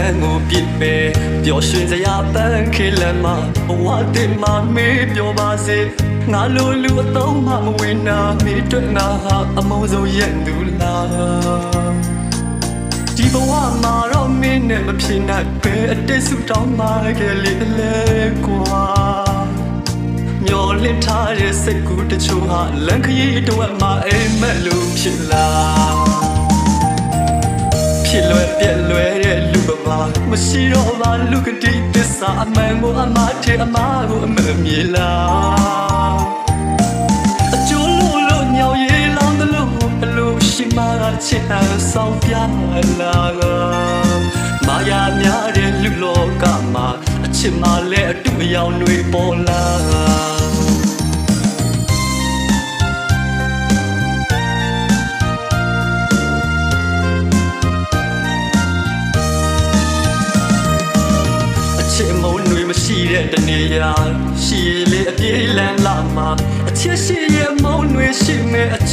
လန်းကိုပြစ်ပဲပျော်ရွှင်စရာပန်းခေလန်းမှာဘဝတင်မှာမေးပြောပါစေငါလိုလူအသုံးမှမဝင်နာမေးတွေ့ငါဟာအမုန်းဆုံးရဲ့သူလားဒီဘဝမှာတော့မင်းနဲ့မဖြစ်နိုင်ပဲအတိတ်ဆူတောင်းမှခဲ့လေလေကွာမျောလင့်ထားတဲ့စိတ်ကူးတချို့ဟာလန်ခရီးအတွက်မှအိမ်မက်လို့ဖြစ်လာဖြစ်လွယ်ပြက်လွယ်တဲ့လူဘဝ မရှိတော့ပါလူကတိသစ္စာအမှန်ကိုအမှားထဲအမှားကိုအမှန်မြေလားအကျိုးလို့လို့ညောင်ရည်လောင်းတယ်လို့ဘလို့ရှိမှချစ်အဆောင်ပြလာကမာယာများတဲ့လူလောကမှာအချစ်မှလည်းအတူအယောင်တွေပေါ်လာ ချစ်မုန်းတွေမရှိတဲ့တနေရာရှိလေအပြေးလန်းလာမှာအချစ်ရှိရဲ့မုန်းတွေရှိမဲ့အချစ်